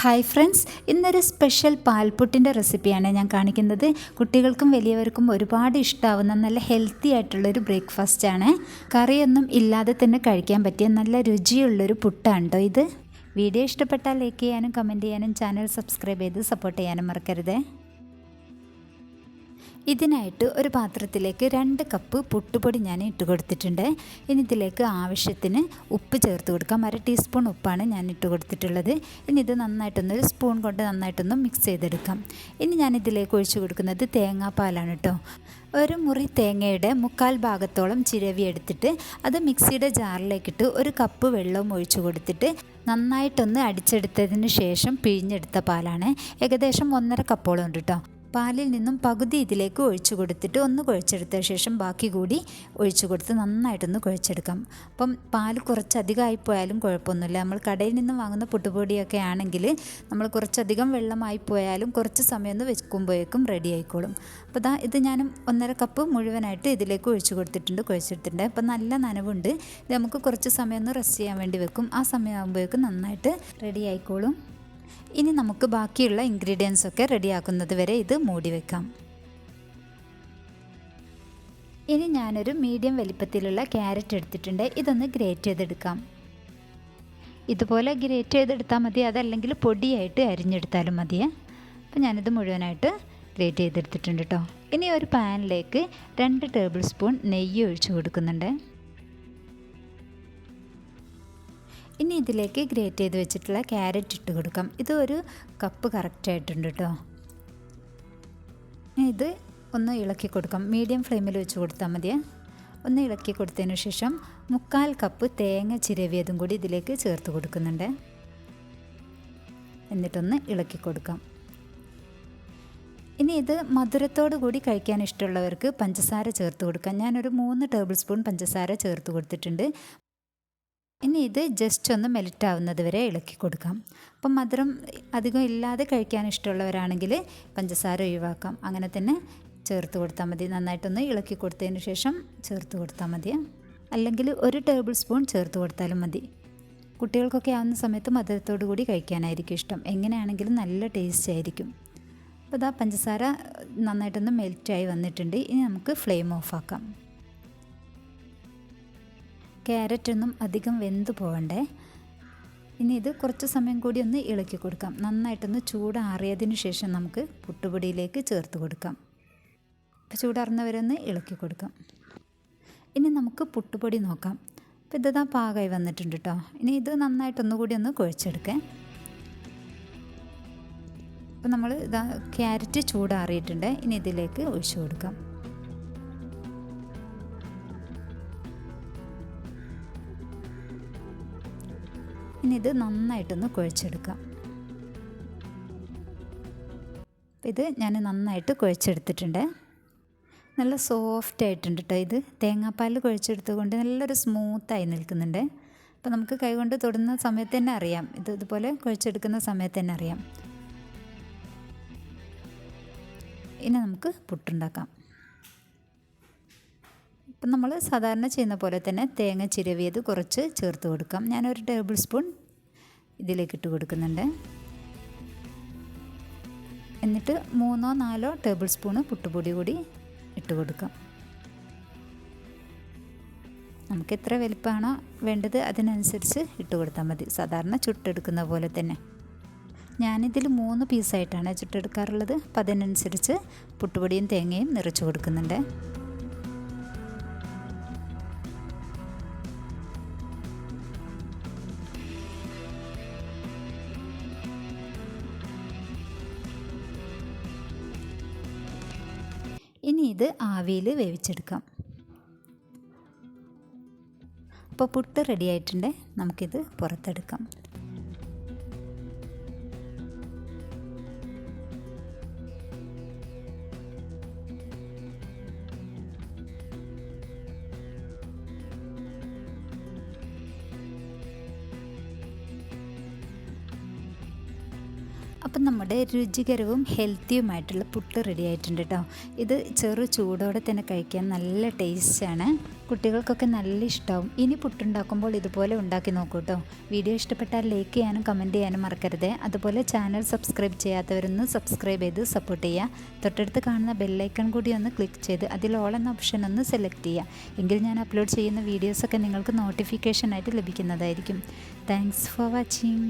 Hi friends ഇന്നൊരു special പാൽപുട്ടിന്റെ റെസിപ്പിയാണ് ഞാൻ കാണിക്കുന്നത്. കുട്ടികൾക്കും വലിയവർക്കും ഒരുപാട് ഇഷ്ടമാവുന്ന നല്ല ഹെൽത്തി ആയിട്ടുള്ളൊരു ബ്രേക്ക്ഫാസ്റ്റാണ് കറിയൊന്നും ഇല്ലാതെ തന്നെ കഴിക്കാൻ പറ്റിയ നല്ല രുചിയുള്ളൊരു പുട്ടാണ് കേട്ടോ ഇത്. വീഡിയോ ഇഷ്ടപ്പെട്ടാൽ ലൈക്ക് ചെയ്യാനും കമന്റ് ചെയ്യാനും ചാനൽ സബ്സ്ക്രൈബ് ചെയ്ത് സപ്പോർട്ട് ചെയ്യാനും മറക്കരുതേ. ഇതിനായിട്ട് ഒരു പാത്രത്തിലേക്ക് രണ്ട് കപ്പ് പുട്ടുപൊടി ഞാൻ ഇട്ട് കൊടുത്തിട്ടുണ്ട്. ഇനി ഇതിലേക്ക് ആവശ്യത്തിന് ഉപ്പ് ചേർത്ത് കൊടുക്കാം. അര ടീസ്പൂൺ ഉപ്പാണ് ഞാൻ ഇട്ട് കൊടുത്തിട്ടുള്ളത്. ഇനി ഇത് നന്നായിട്ടൊന്ന് ഒരു സ്പൂൺ കൊണ്ട് നന്നായിട്ടൊന്ന് മിക്സ് ചെയ്തെടുക്കാം. ഇനി ഞാൻ ഇതിലേക്ക് ഒഴിച്ചു കൊടുക്കുന്നത് തേങ്ങാപ്പാലാണ് കേട്ടോ ഒരു മുറി തേങ്ങയുടെ മുക്കാൽ ഭാഗത്തോളം ചിരവി എടുത്തിട്ട് അത് മിക്സിയുടെ ജാറിലേക്കിട്ട് ഒരു കപ്പ് വെള്ളവും ഒഴിച്ചു കൊടുത്തിട്ട് നന്നായിട്ടൊന്ന് അടിച്ചെടുത്തതിന് ശേഷം പിഴിഞ്ഞെടുത്ത പാലാണ്. ഏകദേശം ഒന്നര കപ്പോളം ഉണ്ട് കേട്ടോ പാലിൽ നിന്നും പകുതി ഇതിലേക്ക് ഒഴിച്ചു കൊടുത്തിട്ട് ഒന്ന് കുഴച്ചെടുത്ത ശേഷം ബാക്കി കൂടി ഒഴിച്ചു കൊടുത്ത് നന്നായിട്ടൊന്ന് കുഴച്ചെടുക്കാം. അപ്പം പാൽ കുറച്ചധികമായി പോയാലും കുഴപ്പമൊന്നുമില്ല. നമ്മൾ കടയിൽ നിന്നും വാങ്ങുന്ന പുട്ടുപൊടിയൊക്കെ ആണെങ്കിൽ നമ്മൾ കുറച്ചധികം വെള്ളമായി പോയാലും കുറച്ച് സമയം ഒന്ന് വെക്കുമ്പോഴേക്കും റെഡി ആയിക്കോളും. അപ്പോൾ ഇതാ ഇത് ഞാൻ ഒന്നര കപ്പ് മുഴുവനായിട്ട് ഇതിലേക്ക് ഒഴിച്ചു കൊടുത്തിട്ടുണ്ട് കുഴച്ചെടുത്തിട്ടുണ്ട്. അപ്പം നല്ല നനവുണ്ട്. ഇത് നമുക്ക് കുറച്ച് സമയം ഒന്ന് റെസ്റ്റ് ചെയ്യാൻ വേണ്ടി വെക്കും. ആ സമയമാകുമ്പോഴേക്കും നന്നായിട്ട് റെഡി ആയിക്കോളും. ഇനി നമുക്ക് ബാക്കിയുള്ള ഇൻഗ്രീഡിയൻസ് ഒക്കെ റെഡിയാക്കുന്നത് വരെ ഇത് മൂടി വെക്കാം. ഇനി ഞാനൊരു മീഡിയം വലിപ്പത്തിലുള്ള ക്യാരറ്റ് എടുത്തിട്ടുണ്ട്. ഇതൊന്ന് ഗ്രേറ്റ് ചെയ്തെടുക്കാം. ഇതുപോലെ ഗ്രേറ്റ് ചെയ്തെടുത്താൽ മതി. അതല്ലെങ്കിൽ പൊടിയായിട്ട് അരിഞ്ഞെടുത്താലും മതിയേ അപ്പോൾ ഞാനിത് മുഴുവനായിട്ട് ഗ്രേറ്റ് ചെയ്തെടുത്തിട്ടുണ്ട് കേട്ടോ ഇനി ഒരു പാനിലേക്ക് രണ്ട് ടേബിൾ സ്പൂൺ നെയ്യ് ഒഴിച്ചു കൊടുക്കുന്നുണ്ട്. ഇനി ഇതിലേക്ക് ഗ്രേറ്റ് ചെയ്ത് വെച്ചിട്ടുള്ള ക്യാരറ്റ് ഇട്ട് കൊടുക്കാം. ഇത് ഒരു കപ്പ് കറക്റ്റായിട്ടുണ്ട് കേട്ടോ ഇത് ഒന്ന് ഇളക്കി കൊടുക്കാം. മീഡിയം ഫ്ലെയിമിൽ വെച്ച് കൊടുത്താൽ മതിയേ ഒന്ന് ഇളക്കി കൊടുത്തതിന് ശേഷം മുക്കാൽ കപ്പ് തേങ്ങ ചിരവിയതും കൂടി ഇതിലേക്ക് ചേർത്ത് കൊടുക്കുന്നുണ്ട്. എന്നിട്ടൊന്ന് ഇളക്കി കൊടുക്കാം. ഇനി ഇത് മധുരത്തോടു കൂടി കഴിക്കാൻ ഇഷ്ടമുള്ളവർക്ക് പഞ്ചസാര ചേർത്ത് കൊടുക്കാം. ഞാനൊരു മൂന്ന് ടേബിൾ സ്പൂൺ പഞ്ചസാര ചേർത്ത് കൊടുത്തിട്ടുണ്ട്. ഇനി ഇത് ജസ്റ്റ് ഒന്ന് മെൽറ്റ് ആവുന്നത് വരെ ഇളക്കി കൊടുക്കാം. അപ്പം മധുരം അധികം ഇല്ലാതെ കഴിക്കാൻ ഇഷ്ടമുള്ളവരാണെങ്കിൽ പഞ്ചസാര ഒഴിവാക്കാം. അങ്ങനെ തന്നെ ചേർത്ത് കൊടുത്താൽ മതി. നന്നായിട്ടൊന്ന് ഇളക്കി കൊടുത്തതിന് ശേഷം ചേർത്ത് കൊടുത്താൽ മതി. അല്ലെങ്കിൽ ഒരു ടേബിൾ സ്പൂൺ ചേർത്ത് കൊടുത്താലും മതി. കുട്ടികൾക്കൊക്കെ ആവുന്ന സമയത്ത് മധുരത്തോടു കൂടി കഴിക്കാനായിരിക്കും ഇഷ്ടം. എങ്ങനെയാണെങ്കിലും നല്ല ടേസ്റ്റ് ആയിരിക്കും. അപ്പോൾ ഇതാ പഞ്ചസാര നന്നായിട്ടൊന്ന് മെൽറ്റായി വന്നിട്ടുണ്ട്. ഇനി നമുക്ക് ഫ്ലെയിം ഓഫാക്കാം ക്യാരറ്റൊന്നും അധികം വെന്ത് പോകണ്ടേ ഇനി ഇത് കുറച്ച് സമയം കൂടി ഒന്ന് ഇളക്കി കൊടുക്കാം. നന്നായിട്ടൊന്ന് ചൂടാറിയതിന് ശേഷം നമുക്ക് പുട്ടുപൊടിയിലേക്ക് ചേർത്ത് കൊടുക്കാം. അപ്പോൾ ചൂടാറുന്നവരൊന്ന് ഇളക്കി കൊടുക്കാം. ഇനി നമുക്ക് പുട്ടുപൊടി നോക്കാം. അപ്പോൾ ഇതാ പാകമായി വന്നിട്ടുണ്ട് കേട്ടോ ഇനി ഇത് നന്നായിട്ടൊന്നുകൂടി ഒന്ന് കുഴച്ചെടുക്കാം. അപ്പോൾ നമ്മൾ ഇതാ ക്യാരറ്റ് ചൂടാറിയിട്ടുണ്ട്. ഇനി ഇതിലേക്ക് ഒഴിച്ചു കൊടുക്കാം. ഇനി ഇത് നന്നായിട്ടൊന്ന് കുഴച്ചെടുക്കാം. ഇത് ഞാൻ നന്നായിട്ട് കുഴച്ചെടുത്തിട്ടുണ്ട്. നല്ല സോഫ്റ്റ് ആയിട്ടുണ്ട് കേട്ടോ ഇത്. തേങ്ങാപ്പാൽ കുഴച്ചെടുത്തുകൊണ്ട് നല്ലൊരു സ്മൂത്തായി നിൽക്കുന്നുണ്ട്. അപ്പോൾ നമുക്ക് കൈകൊണ്ട് തൊടുന്ന സമയത്ത് തന്നെ അറിയാം. ഇത് ഇതുപോലെ കുഴച്ചെടുക്കുന്ന സമയത്ത് തന്നെ അറിയാം. ഇനി നമുക്ക് പുട്ടുണ്ടാക്കാം. ഇപ്പം നമ്മൾ സാധാരണ ചെയ്യുന്ന പോലെ തന്നെ തേങ്ങ ചിരവിയത് കുറച്ച് ചേർത്ത് കൊടുക്കാം. ഞാനൊരു ടേബിൾ സ്പൂൺ ഇതിലേക്ക് ഇട്ട് കൊടുക്കുന്നുണ്ട്. എന്നിട്ട് മൂന്നോ നാലോ ടേബിൾ സ്പൂണ് പുട്ടുപൊടി കൂടി ഇട്ട് കൊടുക്കാം. നമുക്ക് എത്ര വലിപ്പമാണോ വേണ്ടത് അതിനനുസരിച്ച് ഇട്ട് കൊടുത്താൽ മതി. സാധാരണ ചുട്ടെടുക്കുന്ന പോലെ തന്നെ. ഞാനിതിൽ മൂന്ന് പീസായിട്ടാണ് ചുട്ടെടുക്കാറുള്ളത്. അപ്പം അതിനനുസരിച്ച് പുട്ടുപൊടിയും തേങ്ങയും നിറച്ച് കൊടുക്കുന്നുണ്ട്. ഇനി ഇത് ആവിയിൽ വേവിച്ചെടുക്കാം. അപ്പോൾ പുട്ട് റെഡി ആയിട്ടുണ്ട്. നമുക്കിത് പുറത്തെടുക്കാം. അപ്പം നമ്മുടെ രുചികരവും ഹെൽത്തിയുമായിട്ടുള്ള പുട്ട് റെഡി ആയിട്ടുണ്ട് കേട്ടോ ഇത് ചെറു ചൂടോടെ തന്നെ കഴിക്കാൻ നല്ല ടേസ്റ്റാണ് കുട്ടികൾക്കൊക്കെ നല്ല ഇഷ്ടമാവും ഇനി പുട്ടുണ്ടാക്കുമ്പോൾ ഇതുപോലെ ഉണ്ടാക്കി നോക്കൂ കേട്ടോ വീഡിയോ ഇഷ്ടപ്പെട്ടാൽ ലൈക്ക് ചെയ്യാനും കമന്റ് ചെയ്യാനും മറക്കരുത്. അതുപോലെ ചാനൽ സബ്സ്ക്രൈബ് ചെയ്യാത്തവരൊന്ന് സബ്സ്ക്രൈബ് ചെയ്ത് സപ്പോർട്ട് ചെയ്യുക തൊട്ടടുത്ത് കാണുന്ന ബെല്ലൈക്കൺ കൂടി ഒന്ന് ക്ലിക്ക് ചെയ്ത് അതിൽ ഓൾ എന്ന ഓപ്ഷൻ ഒന്ന് സെലക്ട് ചെയ്യുക എങ്കിൽ ഞാൻ അപ്ലോഡ് ചെയ്യുന്ന വീഡിയോസൊക്കെ നിങ്ങൾക്ക് നോട്ടിഫിക്കേഷനായിട്ട് ലഭിക്കുന്നതായിരിക്കും. Thanks for watching